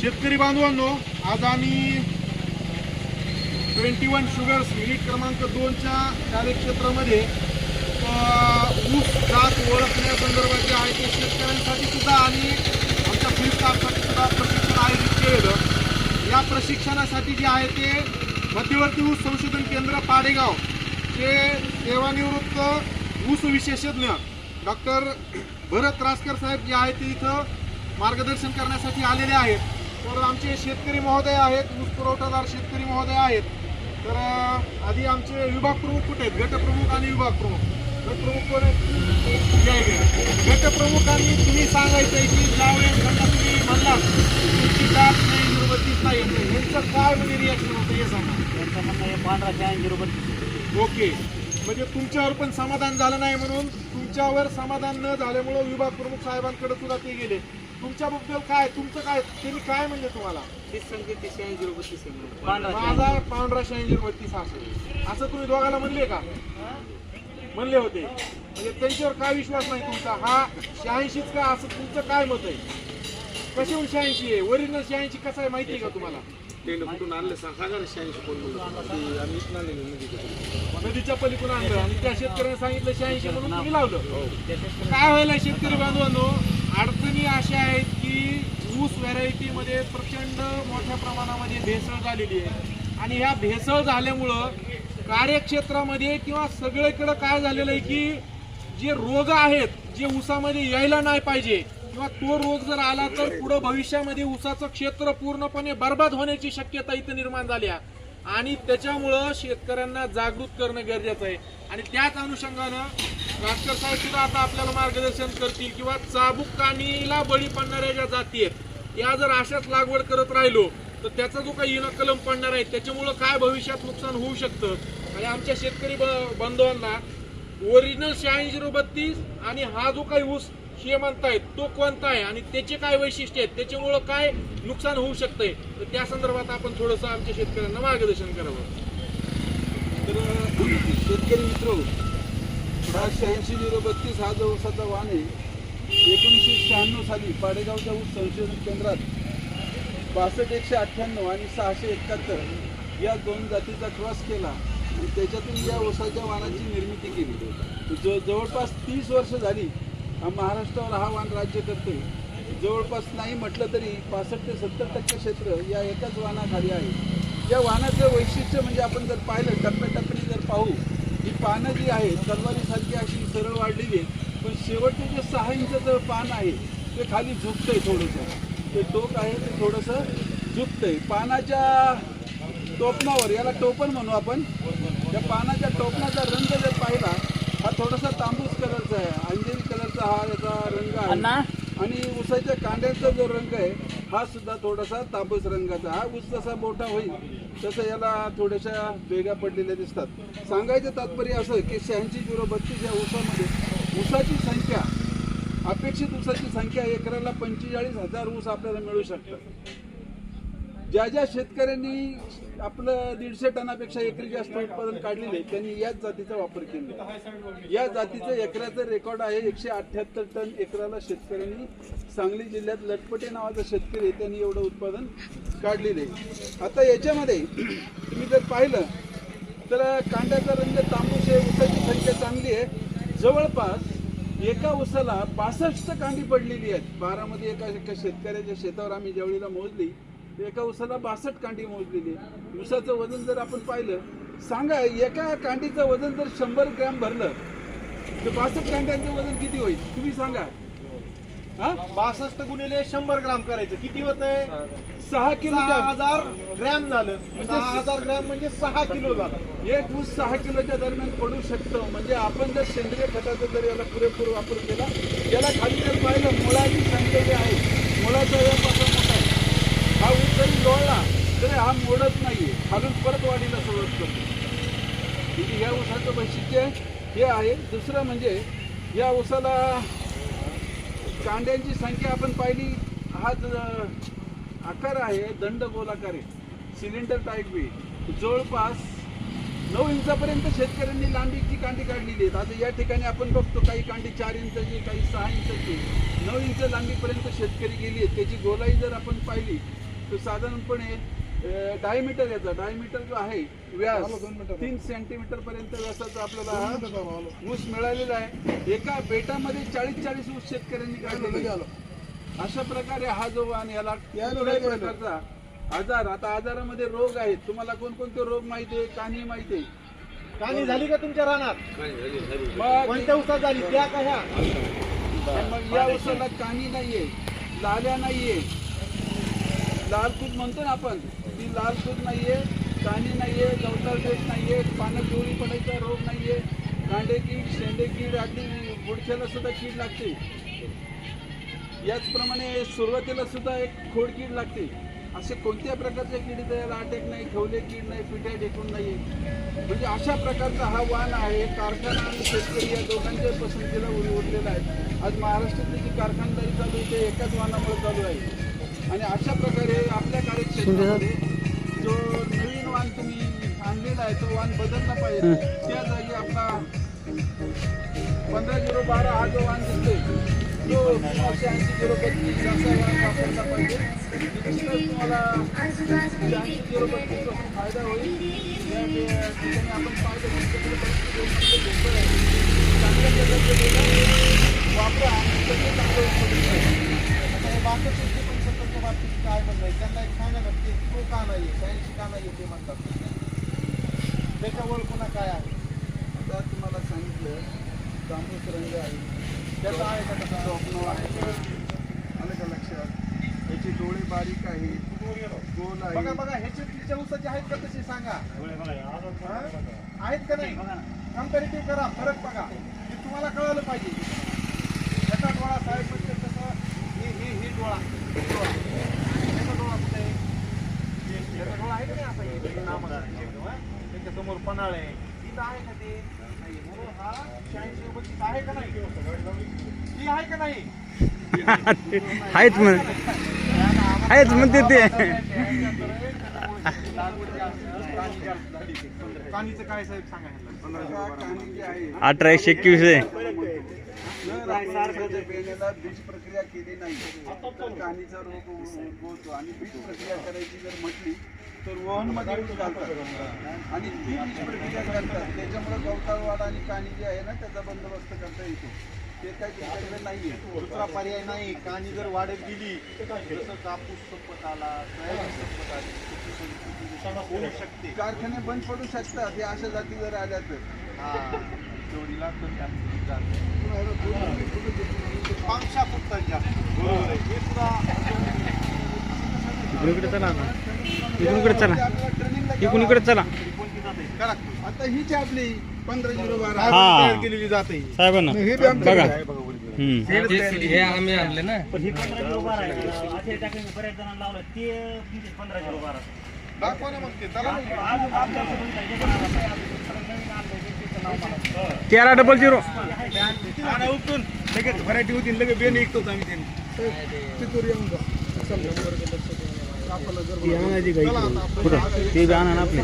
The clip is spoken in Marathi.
शेतकरी बांधवांनो आज आम्ही ट्वेंटी वन शुगर्स युनिट क्रमांक दोनच्या कार्यक्षेत्रामध्ये ऊस जात ओळखण्यासंदर्भात जे आहे ते शेतकऱ्यांसाठी सुद्धा आणि आमच्या फ्लिपकार्टसाठी सुद्धा प्रशिक्षण आयोजित केलेलं. या प्रशिक्षणासाठी जे आहे ते मध्यवर्ती ऊस संशोधन केंद्र पाडेगाव चे सेवानिवृत्त ऊस विशेषज्ञ डॉक्टर भरत रासकर साहेब जे आहेत ते इथं मार्गदर्शन करण्यासाठी आलेले आहेत. तर आमचे शेतकरी महोदय आहेत ऊस पुरवठादार शेतकरी महोदय आहेत. तर आधी आमचे विभाग प्रमुख कुठे आहेत? गटप्रमुख आणि विभाग प्रमुख. गटप्रमुख कोण आहेत. गटप्रमुखांनी तुम्ही सांगायचं आहे की ज्यावेळेस समजा तुम्ही म्हणलात तुमची जात नाही निर्बंधित नाही येत यांचं काय म्हणजे रिॲक्शन होतं हे सांगा. त्यांचं म्हणणं हे पांढरा शहाऐंशी रुपये ओके. म्हणजे तुमच्यावर पण समाधान झालं नाही म्हणून तुमच्यावर समाधान न झाल्यामुळं विभाग प्रमुख साहेबांकडे सुद्धा ते गेले. तुमच्याबद्दल काय? तुमचं काय? त्यांनी काय म्हणले तुम्हाला? माझा पांढरा शहाऐंशी रुपये तीस असेल. असं तुम्ही दोघाला म्हणले का? म्हणले होते. म्हणजे त्यांच्यावर काय विश्वास नाही तुमचा? हा शहाऐंशीच का? असं तुमचं काय मत आहे? कशाहून शहाऐंशी आहे? ओरिजिनल शहाऐंशी कसं आहे माहिती आहे का तुम्हाला? टेंड कुठून आणलं सांग ना शहाऐंशी कोण म्हणलं ती आणलेली नदीकडे नदीच्या पलीकडून आणलं आणि त्या शेतकऱ्याने सांगितलं शहाऐंशी म्हणून तुम्ही लावलं हो काय व्हायला शेतकरी बांधवांनो अडचणी अशा आहेत की ऊस व्हरायटीमध्ये प्रचंड मोठ्या प्रमाणामध्ये भेसळ झालेली आहे. आणि ह्या भेसळ झाल्यामुळं कार्यक्षेत्रामध्ये किंवा सगळीकडं काय झालेलं आहे की जे रोग आहेत जे ऊसामध्ये यायला नाही पाहिजे किंवा तो रोग जर आला तर पुढं भविष्यामध्ये ऊसाचं क्षेत्र पूर्णपणे बर्बाद होण्याची शक्यता इथं निर्माण झाली आहे. आणि त्याच्यामुळं शेतकऱ्यांना जागृत करणं गरजेचं आहे. आणि त्याच अनुषंगानं राजकर साहेब सुद्धा आता आपल्याला मार्गदर्शन करतील किंवा चाबूक कामीला बळी पडणाऱ्या ज्या जाती आहेत या जर अशाच लागवड करत राहिलो तर त्याचा जो काही इनकलम पडणार आहे त्याच्यामुळं काय भविष्यात नुकसान होऊ शकतं? आणि आमच्या शेतकरी ब- बांधवांना ओरिजिनल शहाऐंशी झिरो बत्तीस आणि हा जो काही ऊस हे म्हणतायत तो कोणता आहे आणि त्याचे काय वैशिष्ट्य आहेत? त्याच्यामुळं काय नुकसान होऊ शकतंय? तर त्या संदर्भात आपण थोडंसं आमच्या शेतकऱ्यांना मार्गदर्शन करावं. तर शेतकरी मित्र शहाऐंशी झिरो बत्तीस हा जो ऊसाचा वाण आहे एकोणीसशे शहाण्णव साली पाडेगावच्या ऊस संशोधन केंद्रात बासष्ट एकशे अठ्ठ्याण्णव आणि सहाशे एकाहत्तर या दोन जातीचा क्रॉस केला आणि त्याच्यातून या ऊसाच्या वाणाची निर्मिती केली. ज जवळपास तीस वर्ष झाली महाराष्ट्रावर हा वाण राज्य करते. जवळपास नाही म्हटलं तरी पासष्ट ते सत्तर टक्के क्षेत्र या एकाच वाहनाखाली आहे. या वाहनाचं वैशिष्ट्य म्हणजे आपण जर पाहिलं टप्प्याटप्प्याने जर पाहू ही पानं जी आहे तलवारीसारखी अशी सरळ वाढलेली आहे पण शेवटचे जे सहा इंचाचं पान आहे ते खाली झुकतंय थोडंसं. ते टोक आहे ते थोडंसं झुकतंय. पानाच्या टोपणावर याला टोपण म्हणू आपण. त्या पानाच्या टोपणाचा रंग जर पाहिला हा थोडासा तांबूस कलरचा आहे. अंजेरी कलरचा हा याचा रंग आहे. अण्णा? आणि ऊसाच्या कांड्याचा जो रंग आहे हा सुद्धा थोडासा तांबूस रंगाचा हा ऊस जसा मोठा होईल तसं याला थोड्याशा वेगा पडलेल्या दिसतात. सांगायचं तात्पर्य असं की शहाऐंशी झिरो बत्तीस या ऊसामध्ये ऊसाची संख्या अपेक्षित ऊसाची संख्या एकराला पंचेचाळीस हजार ऊस आपल्याला मिळू शकतात. ज्या ज्या शेतकऱ्यांनी आपलं दीडशे टनापेक्षा एकरी जास्त उत्पादन काढलेले आहे, त्यांनी याच जातीचा वापर केला या जातीचं एकराचं रेकॉर्ड आहे एकशे अठ्ठ्याहत्तर टन एकराला शेतकऱ्यांनी सांगली जिल्ह्यात लटपटे नावाचा शेतकरी त्यांनी एवढं उत्पादन काढलेलं आहे. आता याच्यामध्ये तुम्ही जर पाहिलं तर कांद्याचा रंग तांबूस आहे ऊसाची संख्या चांगली आहे. जवळपास एका ऊसाला बासष्ट कांडी पडलेली आहेत. बारामध्ये एका एका शेतकऱ्याच्या शेतावर आम्ही ज्यावेळेला मोजली एका ऊसाला बासष्ट कांडी मोजलेली ऊसाचं वजन जर आपण पाहिलं सांगा एका कांडीचं वजन जर शंभर ग्रॅम भरलं तर बासष्ट कांड्यांचं वजन किती होईल? तुम्ही सांगा. हा? बासष्ट गुणिले शंभर ग्राम करायचं. किती होत आहे सहा किलो हजार ग्रॅम झालं. सहा हजार ग्रॅम म्हणजे सहा किलो झालं. एक ऊस सहा किलोच्या दरम्यान पडू शकतो. म्हणजे आपण जर सेंद्रिय खताचा जर याला पुरेपूर वापर केला याला खाली जर पाहिलं मुळाची संख्या जी आहे मुळाचा व्याप असा मोठा आहे हा ऊस जरी लोळला तरी हा मोडत नाही खालून परत वाढीला सुरुवात करतो. म्हणजे या ऊसाचं वैशिष्ट्य हे आहे. दुसरं म्हणजे या ऊसाला कांड्यांची संख्या आपण पाहिली. हा आकार आहे दंड गोलाकार आहे. सिलेंडर टाईप बी जवळपास नऊ इंचापर्यंत शेतकऱ्यांनी लांबीची कांडी काढलेली आहेत आता या ठिकाणी आपण बघतो काही कांडी चार इंचाची काही सहा इंचाची. नऊ इंच लांबीपर्यंत शेतकरी गेली आहेत. त्याची गोलाई जर आपण पाहिली तो साधारणपणे डायमीटर याचा डायमीटर जो आहे व्यास तीन सेंटीमीटर पर्यंत व्यासाचा आपल्याला हा ऊस मिळालेला आहे. एका बेटामध्ये चाळीस चाळीस ऊस शेतकऱ्यांनी काढलेले. अशा प्रकारे हा जो वाण याला कुठल्याही प्रकारचा आजार आता आजारामध्ये रोग आहेत. तुम्हाला कोणकोणते रोग माहिती आहे? कानी माहिती आहे? कानी झाली का तुमच्या रानात? मग कोणत्या उसात झाली? त्या का ह्या? मग या उसाला कानी नाहीये लाल्या नाहीये. लाल तूत म्हणतो ना आपण ती लाल तूत नाहीये कानी नाहीये गवताळ नाही नाहीये पानं पिवळी पडायचा रोग नाहीये कांडे कीड शेंडे कीड अगदी गुडघ्याला सुद्धा कीड लागते. याचप्रमाणे सुरुवातीला सुद्धा एक खोडकीड लागते. असे कोणत्या प्रकारच्या किडी त्याला अटॅक नाही ठेवले कीड नाही पिठ्या टेकून नाही म्हणजे अशा प्रकारचा हा वाण आहे कारखाना आणि शेतकरी या दोघांच्या पसंतीला उरलेला आहे. आज महाराष्ट्रातली जी कारखानदारी चालू आहे ते एकाच वाहनामुळे चालू आहे. आणि अशा प्रकारे आपल्या कार्यक्षेत्रामध्ये जो नवीन वाण तुम्ही आणलेला आहे तो वाण बदलला पाहिजे. त्या जागी आपला पंधरा झिरो बारा हा जो वाण दिसतोय तो नऊशे ऐंशी झिरो बत्तीस असा वाण वापरला पाहिजे. निश्चितच तुम्हाला ऐंशी झिरो बत्तीसपासून फायदा होईल. या ठिकाणी आपण डेटा वापरा आणि चांगले काय आहे त्यांना एक सांगा ना ते तो का नाही शहाऐंशी का नाही ते म्हणतात. त्याच्या ओळखून काय आहे? आता तुम्हाला सांगितलं तांबूस रंग आहे. त्याचा आहे का तसा स्वप्न आहे. आलं का लक्षात? याचे डोळे बारीक आहेत. गोल बघा आहे बघा ह्याचे तिच्या उसाचे आहेत का तसे सांगा? हा? आहेत का नाही? कम्पॅरेटिव्ह करा फरक बघा. हे तुम्हाला कळालं पाहिजे. याचा डोळा साहेब म्हणजे कसं? ही ही ही डोळा ही डोळा याचा डोळा कुठे आहे हे- याचा डोळा आहे का नाही आता हे नामांकित पन्हाळ आहे आहे का ते नाही म्हणून हा शहाऐंशी आहे का नाही आहे का नाही आहेत म्हण. आहेत म्हणते ते. कानीचं काय साहेब सांगा एकवीस आहे. बीज प्रक्रिया केली नाही तर कानीचा रोग उद्भवतो आणि बीज प्रक्रिया करायची जर म्हटली तर वहनमध्ये ऊस घालतात आणि ती बीज प्रक्रिया करतात त्याच्यामुळे गवताळवाड आणि कानी जे आहे ना त्याचा बंदोबस्त करता येतो. ते काही तुमच्याकडे नाही आहे दुसरा पर्याय नाही. कानी जर वाढत गेली जसं कापूस संपत आला सोयाबीन संपत आली होऊ शकते. कारखाने बंद पडू शकतात हे अशा जाती जर आल्या तर. हा जोडीला तर त्यात जाते. पाचशा फुटांच्या बरोबर आहे. हे सुद्धा इकडे चला. आता इकडे चला. इकडून इकडे चला. आता हीच आपली पंधरा झिरो बारा हा. तयार केलेली जाते. साहेबांना. बघा. हम्म. हे आम्ही आणले ना. पण ही पंधरा किलो बारा आहे. असे टाकले बऱ्याच जणांना लावलं. ते म्हणजे पंधरा किलो बारा दाखवा ना मग ते. चला ना. अजून आमच्यासोबत काही जे पण आलं आहे, अजून नवीन आणलंय, ते त्याचं नाव मला. तेरा डबल झिरो आणा उपटून लगेच व्हरायटी होती लगेच बेन ऐकतोच आम्ही त्यांनी. येऊन जा. ती आणायची का इकडे? कुठं ते बी आणा ना आपले